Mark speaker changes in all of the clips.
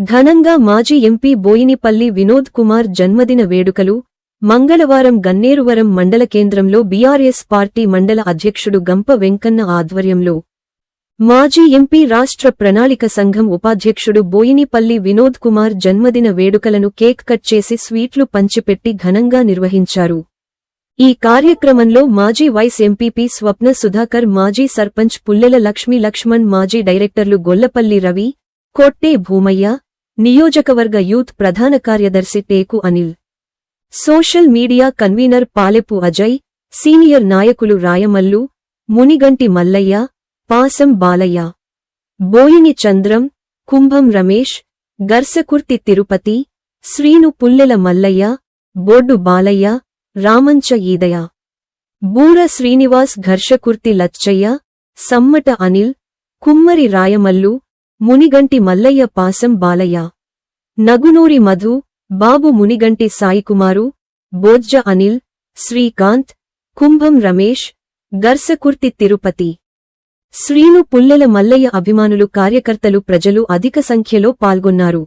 Speaker 1: ఘనంగా మాజీ ఎంపీ బోయినిపల్లి వినోద్ కుమార్ జన్మదిన వేడుకలు మంగళవారం గన్నేరువరం మండల కేంద్రంలో బీఆర్ఎస్ పార్టీ మండల అధ్యక్షుడు గంప వెంకన్న ఆధ్వర్యంలో మాజీ ఎంపీ రాష్ట్ర ప్రణాళిక సంఘం ఉపాధ్యక్షుడు బోయినిపల్లి వినోద్ కుమార్ జన్మదిన వేడుకలను కేక్ కట్ చేసి స్వీట్లు పంచిపెట్టి ఘనంగా నిర్వహించారు. ఈ కార్యక్రమంలో మాజీ వైస్ ఎంపీపీ స్వప్న సుధాకర్ మాజీ సర్పంచ్ పుల్లెల లక్ష్మీ లక్ష్మణ్ మాజీ డైరెక్టర్లు గొల్లపల్లి రవి కొట్టే భూమయ్య నియోజకవర్గ యూత్ ప్రధాన కార్యదర్శి Teku Anil. Social media convenor Palepu Ajay senior నాయకులు రాయమల్లు మునిగంటి మల్లయ్య పాసం బాలయ్య. బోయిని చంద్రం కుంభం రమేష్ గర్సకుర్తి తిరుపతి శ్రీను పుల్లెల మల్లయ్య బోడ్డు బాలయ్య రామంచ ఈదయ బూర శ్రీనివాస్ ఘర్షకుర్తి లచ్చయ్య సమ్మట అనిల్ కుమ్మరి రాయమల్లు మునిగంటి మల్లయ్య పాసం బాలయ్య. నగునూరి మధు బాబు మునిగంటి సాయికుమారు బోజ్జ అనిల్ శ్రీకాంత్ కుంభం రమేష్ గర్సకుర్తి తిరుపతి. శ్రీను పుల్లెల మల్లయ్య అభిమానులు కార్యకర్తలు ప్రజలు అధిక సంఖ్యలో పాల్గొన్నారు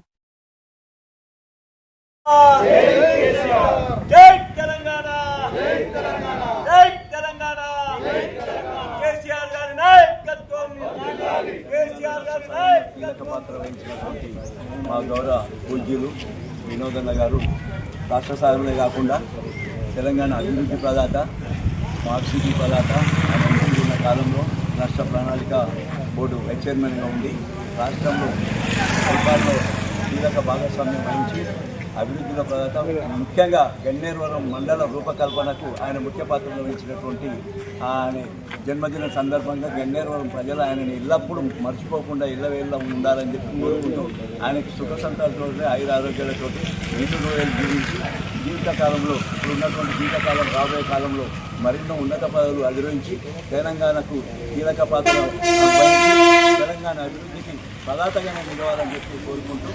Speaker 2: జై తెలంగాణ జై తెలంగాణ జై తెలంగాణ కేసీఆర్ గారి నాయకత్వం కేసీఆర్ గారి
Speaker 3: కీలక
Speaker 2: నాయకత్వం
Speaker 3: మా గౌరవ పూజ్యులు వినోదన్న గారు రాష్ట్ర సాధనే కాకుండా తెలంగాణ అభివృద్ధి ప్రదాత మార్క్సిటీ ప్రదాత ఉన్న కాలంలో రాష్ట్ర ప్రణాళిక బోర్డు వైస్ చైర్మన్గా ఉండి రాష్ట్రంలో పరిపాలనలో కీలక భాగస్వామ్యం వహించి అభివృద్ధిలో ప్రదాత ముఖ్యంగా గన్నేరువరం మండల రూపకల్పనకు ఆయన ముఖ్య పాత్ర వహించినటువంటి ఆయన జన్మదిన సందర్భంగా గన్నేరువరం ప్రజలు ఆయనని ఎల్లప్పుడూ మర్చిపోకుండా ఇళ్ళ వేళ్ళ ఉండాలని చెప్పి కోరుకుంటూ ఆయనకి సుఖ సంతాలతో ఐదు ఆరోగ్యాలతో నీటి రోజులు జీవించి జీవితకాలంలో ఉన్నటువంటి జీవితకాలం రాబోయే కాలంలో మరెన్నో ఉన్నత పదవులు అధిరోహించి తెలంగాణకు కీలక పాత్ర తెలంగాణ అభివృద్ధికి ప్రదాతగానే నిలవాలని చెప్పి కోరుకుంటూ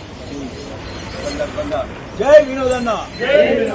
Speaker 3: సందర్భంగా జై వినోదన్న.